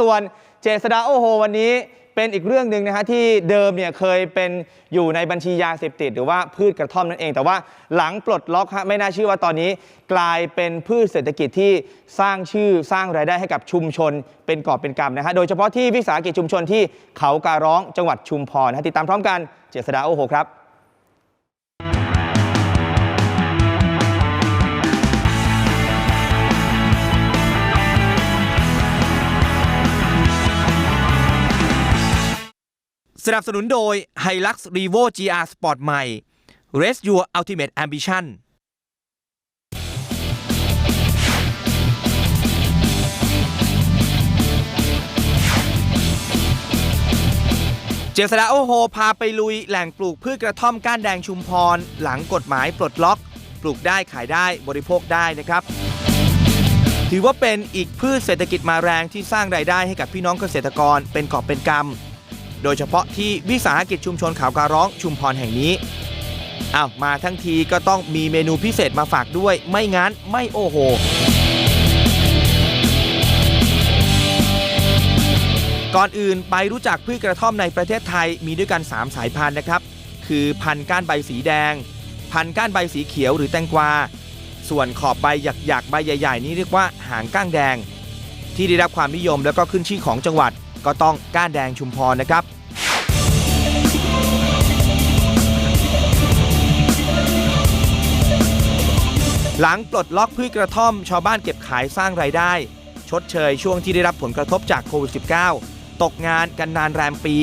ส่วนเจษดาโอโหวันนี้เป็นอีกเรื่องหนึ่งนะฮะที่เดิมเนี่ยเคยเป็นอยู่ในบัญชียาเสพติด หรือว่าพืชกระท่อมนั่นเอง แต่ว่าหลังปลดล็อกฮะไม่น่าเชื่อว่าตอนนี้กลายเป็นพืชเศรษฐกิจที่สร้างชื่อสร้างรายได้ให้กับชุมชนเป็นกอบเป็นกำนะฮะโดยเฉพาะที่วิสาหกิจชุมชนที่เขาการร้องจังหวัดชุมพรนะฮะติดตามพร้อมกันเจษดาโอโหครับ สนับสนุนโดย Hilux Revo GR Sport ใหม่ Race Your Ultimate Ambition เจษดาโอโฮพาไปลุยแหล่งปลูกพืชกระท่อมก้านแดงชุมพร หลังกฎหมายปลดล็อก ปลูกได้ขายได้บริโภคได้นะครับ ถือว่าเป็นอีกพืชเศรษฐกิจมาแรงที่สร้างรายได้ให้กับพี่น้องเกษตรกรเป็นกอบเป็นกำ โดยเฉพาะที่วิสาหกิจชุมชนขาวการร้องชุมพรแห่งนี้อ้าวมาทั้งทีก็ต้องมีเมนูพิเศษมาฝากด้วย ไม่งั้นไม่โอโห ก่อนอื่นไปรู้จักพืชกระท่อมในประเทศไทยมีด้วยกัน 3 สายพันธุ์นะครับ คือพันธุ์ก้านใบสีแดง พันธุ์ก้านใบสีเขียวหรือแตงกวา ส่วนขอบใบหยักๆใบใหญ่ ๆ นี้เรียกว่าหางก้างแดง ที่ได้รับความนิยมแล้วก็ขึ้นชื่อของจังหวัด ก็ต้องก้านแดงชุมพรนะครับหลังปลดล็อกพืชกระท่อม ชาวบ้านเก็บขายสร้างรายได้ ชดเชยช่วงที่ได้รับผลกระทบจากโควิด -19 ตกงานกันนานแรมปี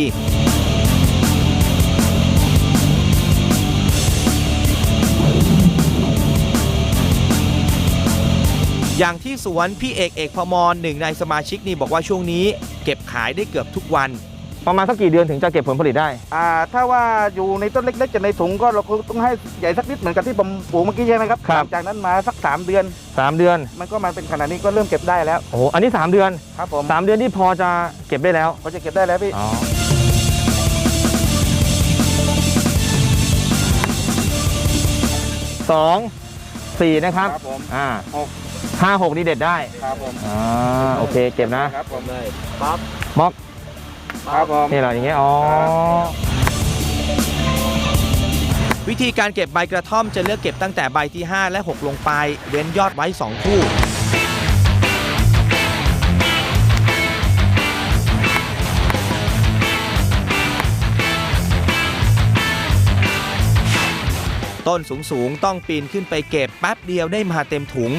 อย่างที่สวนพี่เอกเอกพมรหนึ่งในสมาชิกนี่บอกว่าช่วงนี้ เก็บขายได้เกือบทุกวันประมาณสักกี่เดือนถึงจะเก็บผลผลิตได้ อ่า ถ้าว่าอยู่ในต้นเล็กๆจะในถุงก็เราคงต้องให้ใหญ่สักนิดเหมือนกับที่ผมปลูกเมื่อกี้ใช่ไหมครับครับหลังจากนั้นมาสัก 3 เดือน 3 เดือน มันก็มาเป็นขนาดนี้ก็เริ่มเก็บได้แล้ว โอ้โหอันนี้ 3 เดือน ครับผม3เดือนที่พอจะเก็บได้แล้วก็จะเก็บได้แล้วพี่อ๋อสองสี่นะครับ ครับผมอ่าหก ห้าหกนี่เด็ดได้ครับผมอ่าโอเคเก็บนะครับผมเลยป๊อปม็อกครับผมนี่เหรออย่างเงี้ยอ๋อครับวิธีการเก็บใบกระท่อมจะเลือกเก็บตั้งแต่ใบที่ 5 และ 6 ลงไปเว้นยอดไว้ 2 คู่ ต้นสูงๆ ต้องปีนขึ้นไปเก็บแป๊บเดียวได้มาเต็มถุง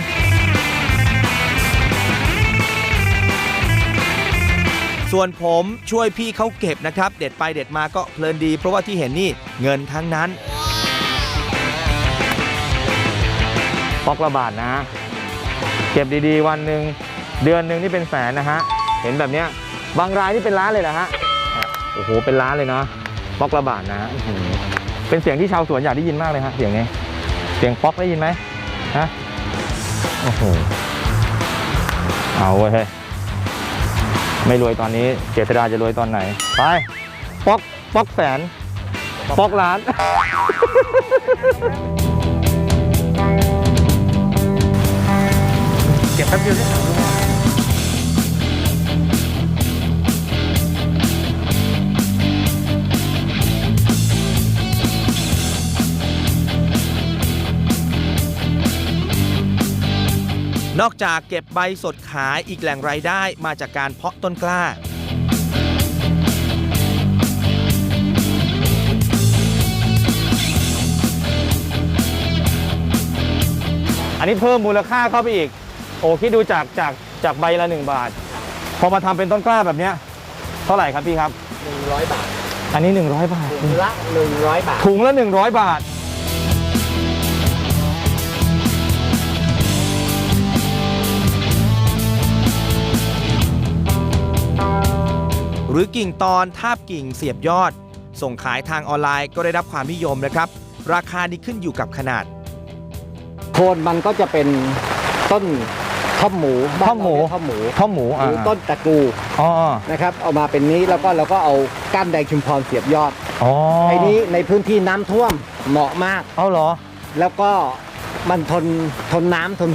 ส่วนผมช่วยพี่เขาเก็บนะครับ เด็ดไปเด็ดมาก็เพลินดี เพราะว่าที่เห็นนี่เงินทั้งนั้นปอกละบาทนะ เก็บดีๆ วันหนึ่งเดือนหนึ่งนี่เป็นแสนนะฮะ เห็นแบบเนี้ยบางรายนี่เป็นล้านเลยนะฮะ โอ้โห เป็นล้านเลยนะปอกละบาทนะอื้อหือเป็นเสียงที่ชาวสวนอยากได้ยินมากเลยฮะ เสียงนี้ เสียงป๊อกได้ยินไหมฮะ โอ้โห เอาเว้ย ไม่รวยตอนนี้เจษดาจะรวยตอนไหน ไป ป๊อกป๊อกแสน ป๊อกล้าน เก็บแป๊บเดียวได้สามลูก นอกจากเก็บใบสดขายอีกแหล่งรายได้มาจากการเพาะต้นกล้า อันนี้เพิ่มมูลค่าเข้าไปอีก โอ้คิดดูจากจากจากใบละ 1 บาท พอมาทำเป็นต้นกล้าแบบเนี้ยเท่าไหร่ครับพี่ครับ 100 บาทอันนี้ 100 บาท ถุงละ 100 บาท ถุงละ 100 บาท หรือกิ่งตอนทาบกิ่งเสียบยอด ส่งขายทางออนไลน์ก็ได้รับความนิยมนะครับ ราคานี้ขึ้นอยู่กับขนาด โคนมันก็จะเป็นต้นท่อมหมูบ้านท่อมหมู เราเรียกท่อมหมูข้าวหมูหอ่ารือต้นตะกูอ๋อนะครับเอามาเป็นนี้แล้วก็เราก็เอาก้านแดงชุมพรเสียบยอดอ๋อไอ้นี้ในพื้นที่น้ำท่วมเหมาะมาก เอาเหรอ แล้วก็มันทนทนน้ำทน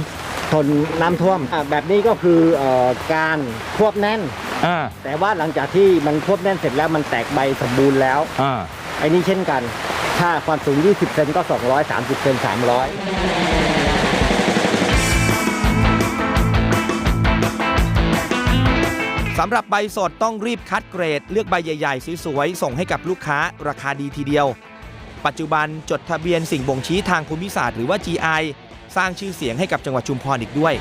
ทนน้ำท่วมอะแบบนี้ก็คือเอ่อการควบแน่น อ่าแต่ว่าหลังจากที่มันควบแน่นเสร็จแล้วมันแตกใบสมบูรณ์แล้วอ่าไอ้นี่เช่นกัน ถ้าความสูง 20 เซนก็230 เซน300 สำหรับใบสดต้องรีบคัดเกรด เลือกใบใหญ่ๆสวยๆส่งให้กับลูกค้าราคาดีทีเดียว ปัจจุบันจดทะเบียนสิ่งบ่งชี้ทางภูมิศาสตร์หรือว่า GI สร้างชื่อเสียงให้กับจังหวัดชุมพรอีกด้วย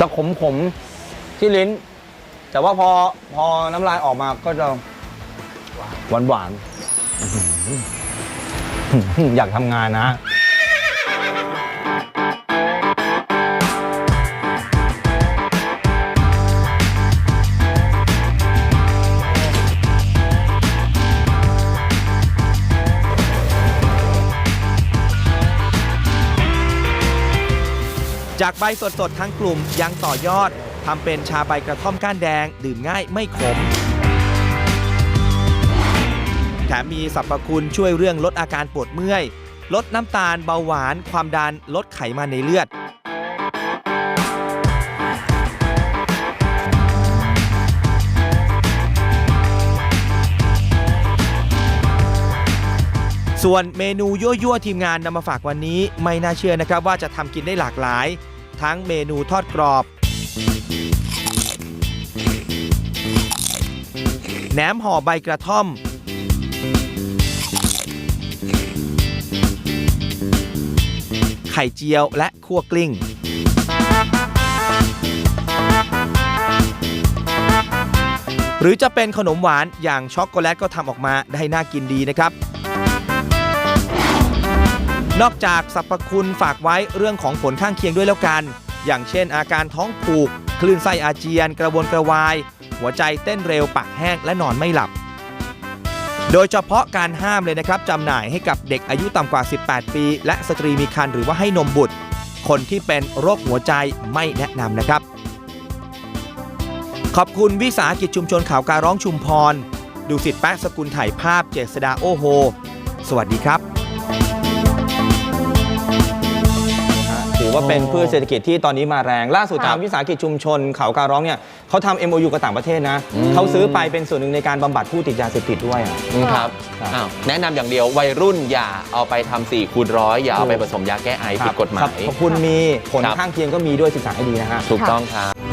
จะขมขมที่ลิ้น แต่ว่าพอพอน้ำลายออกมาก็จะหวานหวานอยากทำงานนะ จากใบสดๆทั้งกลุ่มยังต่อยอดทำเป็นชาใบกระท่อมก้านแดง ดื่มง่ายไม่ขม แถมมีสรรพคุณช่วยเรื่องลดอาการปวดเมื่อย ลดน้ำตาลเบาหวาน ความดันลดไขมันในเลือด ส่วนเมนูยั่วๆ ทีมงานนำมาฝากวันนี้ไม่น่าเชื่อนะครับว่าจะทำกินได้หลากหลาย ทั้งเมนูทอดกรอบ แหนมห่อใบกระท่อม ไข่เจียวและคั่วกลิ้งหรือจะเป็นขนมหวานอย่างช็อกโกแลตก็ทำออกมาได้น่ากินดีนะครับ นอกจากสรรพคุณฝากไว้เรื่องของผลข้างเคียงด้วยแล้วกัน อย่างเช่น อาการท้องผูก คลื่นไส้อาเจียน กระวนกระวาย หัวใจเต้นเร็วปากแห้งและนอนไม่หลับ โดยเฉพาะการห้ามเลยนะครับจำหน่ายให้กับเด็กอายุต่ำกว่า 18 ปี และสตรีมีครรภ์หรือว่าให้นมบุตร คนที่เป็นโรคหัวใจไม่แนะนำนะครับ ขอบคุณวิสาหกิจชุมชนข่าวการร้องชุมพร ดูสิทธิ์แป๊ะสกุลถ่ายภาพเจษดาโอโฮ สวัสดีครับ ถือว่าเป็นพืชเศรษฐกิจที่ตอนนี้มาแรง ล่าสุดครัทาบงวิสาหกิจชุมชนเขาการร้องเนี่ยเขาทำ MOU กับต่างประเทศนะเขาซื้อไปเป็นส่วนหนึ่งในการบำบัดผู้ติดยาเสพติดด้วยอะอืมครับครับอ้าวแนะนำอย่างเดียววัยรุ่นอย่าเอาไปทำสี่คูณร้อยอย่าเอาไปผสมยาแก้ไอผิดกฎหมาครับยขอบคุณมีผลครับ ข้างเคียงก็มีด้วยศึกษาให้ดีนะฮะ ถูกต้องครับ